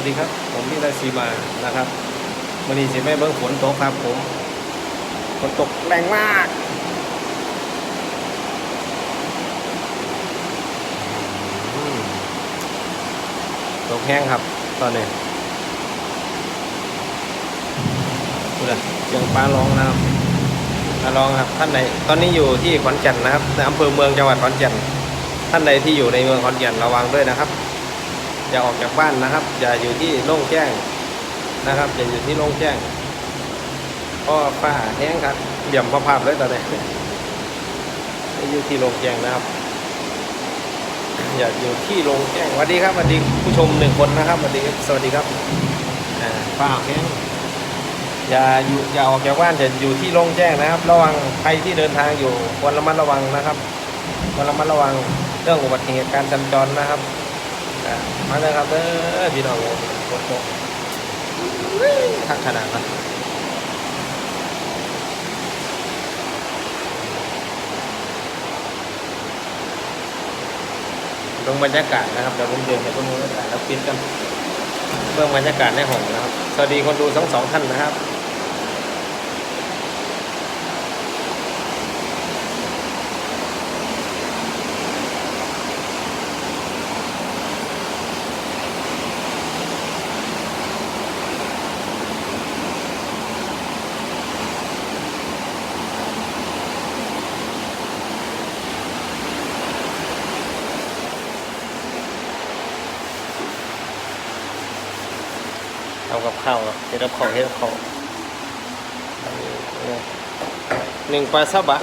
วัสดีครับ ผมพี่ราศีมานะครับวันนี้สิแม่เบิ้งฝนตกครับผมฝนตกแรงมาก ตกแห้งครับ ตอนนี้ดูเลยเสียงฟ้าร้องนะครับฟ้าร้องครับท่านใดตอนนี้อยู่ที่ขอนแก่นนะครับในอำเภอเมืองจังหวัดขอนแก่นท่านใดที่อยู่ในเมืองขอนแก่นระวังด้วยนะครับ อย่าออกจากบ้านนะครับ อย่าอยู่ที่โล่งแจ้งนะครับ อย่าอยู่ที่โล่งแจ้งเพราะฟ้าแห้งครับเหลี่ยมภาพเลยตอนนี้อย่าอยู่ที่โล่งแจ้งนะครับ อย่าอยู่ที่โล่งแจ้งสวัสดีครับสวัสดีผู้ชมหนึ่งคนนะครับสวัสดีสวัสดีครับอ่าฟ้าแห้งอย่าอยู่อย่าออกจากบ้านอย่าอยู่ที่โล่งแจ้งนะครับ ระวังใครที่เดินทางอยู่ควรระมัดระวังนะครับควรระมัดระวังเรื่องอุบัติเหตุการสัญจรนะครับ อะมาเลยครับเด้อพี่น้องฝนตกทักขนาดนั้นเบื้องบรรยากาศนะครับเดี๋ยวผมเดินไปเบื้องบรรยากาศแล้วปิดกันเบื้องบรรยากาศในห้องนะครับ สวัสดีคนดูทั้งสองท่านนะครับ เอากับข้าวครับเฮ็ดกับข้าวเฮ็ดกับข้าวหนึ่งปลาซาบะ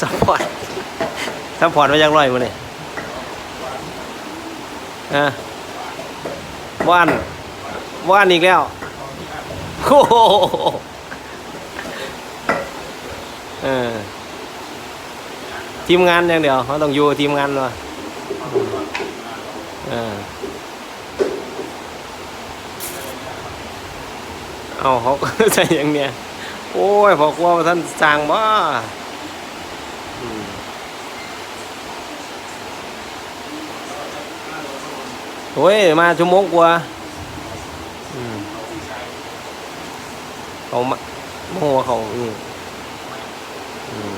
ซัพพอร์ตซัพพอร์ตมายังร้อยมื้อนี่อะว่านว่านอีกแล้วโอ้โหเออทีมงานอย่างเดียวเขาต้องอยู่ทีมงานเลย เอาเขาใส่อย่างเนี้ยโอ้ยพอกลัวว่าท่านสั่งบ่โอ้ย มาชั่วโมงกว่าเขามาโมโหเขาอืมอืม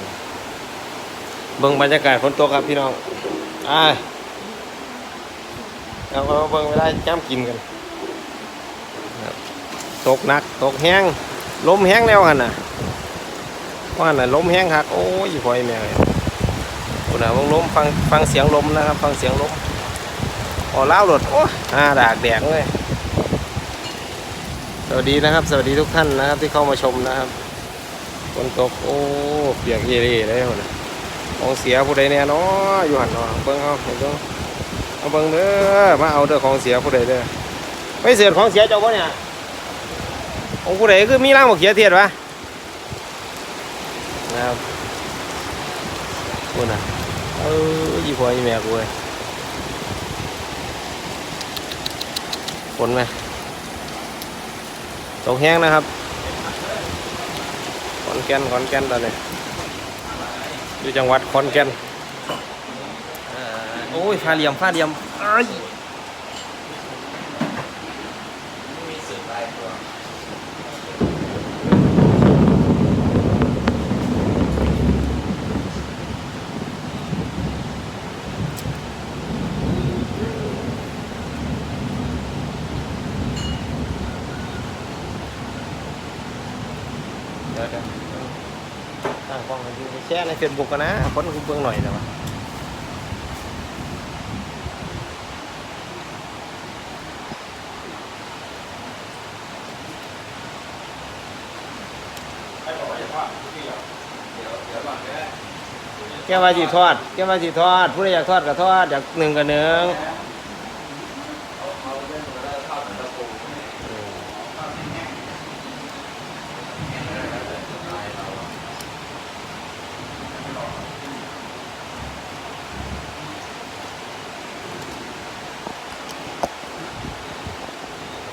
เบิ่งบรรยากาศฝนตกครับพี่น้องอ่า เราก็เบิ่งเวลาจ้ำกินกันตกหนักตกแห้งล้มแห้งแล้วกันน่ะว่าน่ะล้มแห้งคักโอ้ยพอยแม่เลยคุณน่ะวงลมฟังฟังเสียงลมนะครับ ฟังเสียงลมอ๋อเล่าหลดโอ้ยอ่าดากแดงเลยสวัสดีนะครับ สวัสดีทุกท่านนะครับที่เข้ามาชมนะครับฝนตกโอ้เปียกเยเร่เลยคนน่ะของเสียผู้ใดแน่เนาะอยู่หันเนาะเบิ่งเอาเบิ่งเอา เอาเบิ่งเด้อมาเอาเด้อของเสียผู้ใดเด้อไม่เสียของเสียเจ้าบ่เนี่ยของผู้ใดคือมีร่างบ่เขียเทียดวะนะครับคุณน่ะเออยี่พ่อยี่แม่กูเว้ยฝนไหมตกแห้งนะครับขอนแก่นขอนแก่นตอนนี้อยู่จังหวัดขอนแก่น โอ้ยฟ้าเหลี่ยมฟ้าเหลี่ยมเอ้ยเดี๋ยวเดี๋ยวตั้งกล้องกันดูแชร์ในเฟซบุ๊กกันนะคนกูเบิ่งหน่อยนะวะ แกว่าจีทอด แกว่าจีทอด ผู้ใดอยากทอดก็ทอด อยากหนึ่งก็หนึ่ง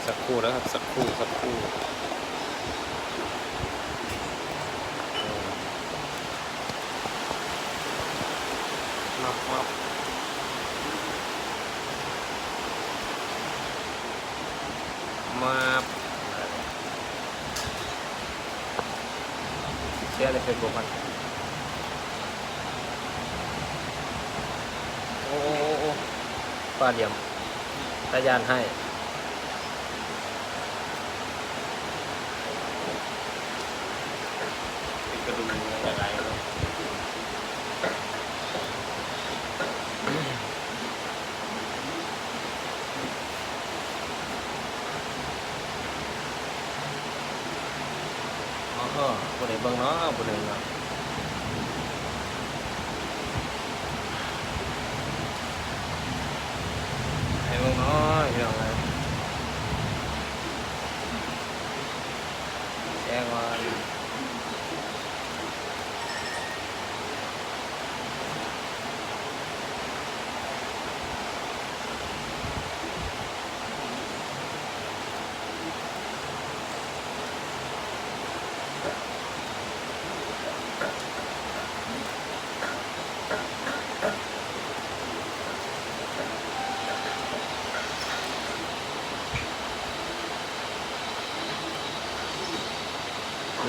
สักครู่แล้วครับ สักครู่ สักครู่มับมับ อะในเฟซบุ๊กมันโอ้โอ้โอ้โอ้ปลาเหลี่ยมตายานให้ ติดกระดุมอะไรเลย อ๋อบุได้เบิ่งเนาะบุได้เนาะให้เบิ่งเนาะพี่น้องเอ้ยแจ้งว่า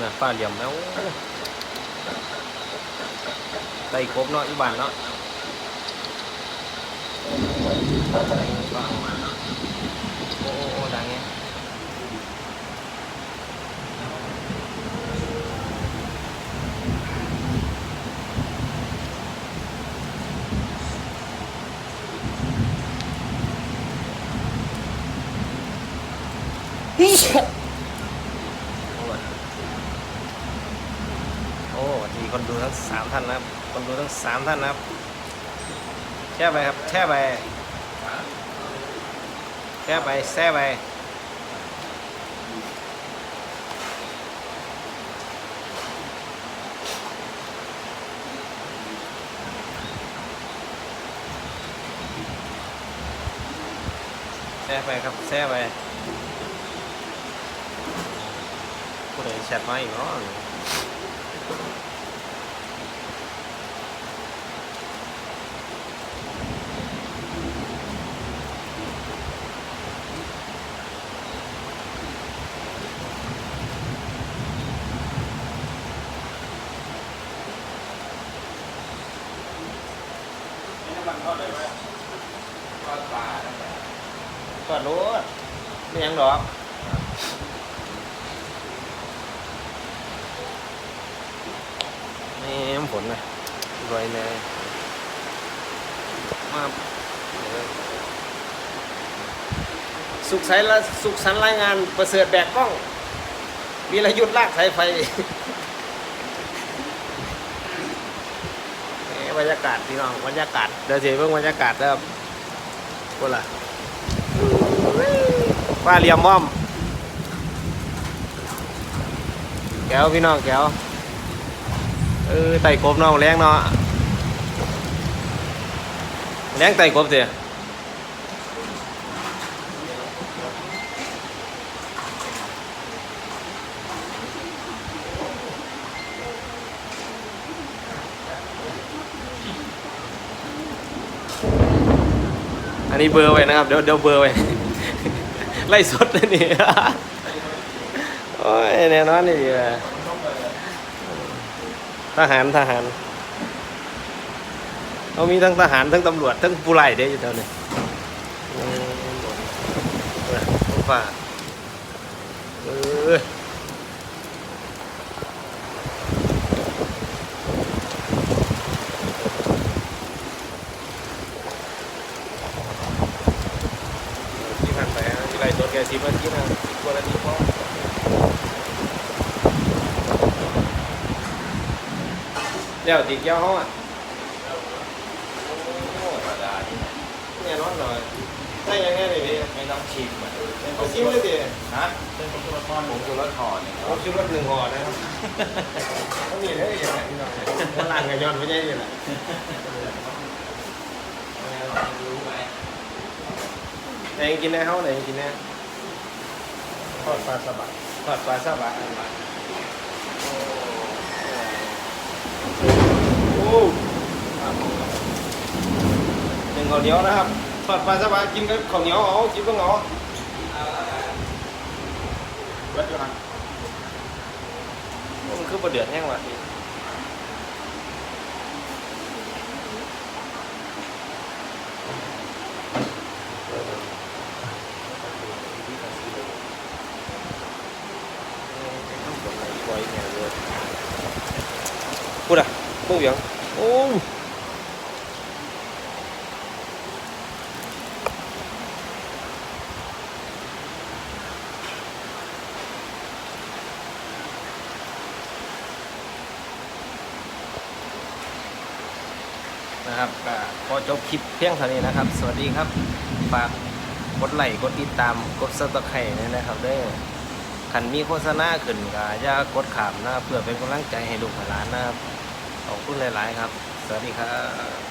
นื้อปลาเหลี่ยมแล้วไต่กบเนาะอีบ้านเนาะโอ้โอ้โอ้ดังเงี้ยโอ้ย โอ้สวัสดีคนดูทั้งสามท่านนะครับ คนดูทั้งสามท่านนะครับ แช่ไปครับ แช่ไป แช่ไปแช่ไปแช่ไปครับแช่ไปผู้ใดแชทมาอีกเนาะ ก็รู้ไม่ยังดอกนี่น้ำฝนเลยรวยเลยมาสุขสันต์ละสุขสันต์รายงานประเสริฐแบกกล้องวีรยุทธ์ลากสายไฟ เอ้ บรรยากาศพี่น้องบรรยากาศเดี๋ยวสิเพิ่งบรรยากาศเด้อพวกล่ะฟ้าเรียมม่อมแก้วพี่น้องแก้วเออไต่กบเนาะแรงเนาะแรงไต่กบเสีย นนี้เบอร์ไว้นะครับ เดี๋ยวเดี๋ยวเบอร์ไว้ ไล่สดเลยนี่ โอ้ยแน่นอนนี่ทหารทหารเขามีทั้งทหารทั้งตำรวจทั้งผู้ไล่เด้อยู่แถวนี้อืมนะต้องฝ่าเออที่ผ่านไปนะ ที่ไล่ตัวแกสิบนาทีนะสิบกว่านาทีพอเดี๋ยวติดยาวห้องอะธรรมดาที่ไหนเนี่ยร้อนหน่อยได้ยังไงเลยพี่ไม่ต้องชิมอะเอาชิมเลยดิฮะเป็นผงชูรสทอดผงชูรสห่อเนี่ยผมชิมรสหนึ่งห่อนะครับก็มีเลยอย่างไรพี่น้องมันล่งกับย้อนไม่ใช่นี่แหละรู้ไหมไหนกินแน่เขาไหนกินแน่ อดปลาสบะทอดปลาสบะโอ้หนึ่งข้าวเหนียวนะครับทอดปลาสบะกินกับข้าวเหนียวเอากินก็เหงาวัดอยู่หันมันคือประเดือดแห้งว่ะพี่ ปล่อยแหงเลยพูดอะพูดยังโอ้นะครับก็จบคลิปเพียงเท่านี้นะครับ สวัสดีครับ ฝากกดไลค์ กดติดตาม กดซับสไครต์นะครับด้วย ขันมีโฆษณาขึ้นก็อย่ากดขามนะครับเพื่อเป็นกำลังใจให้ลูกหลานนะครับขอบคุณหลาย ๆ ครับ สวัสดีครับ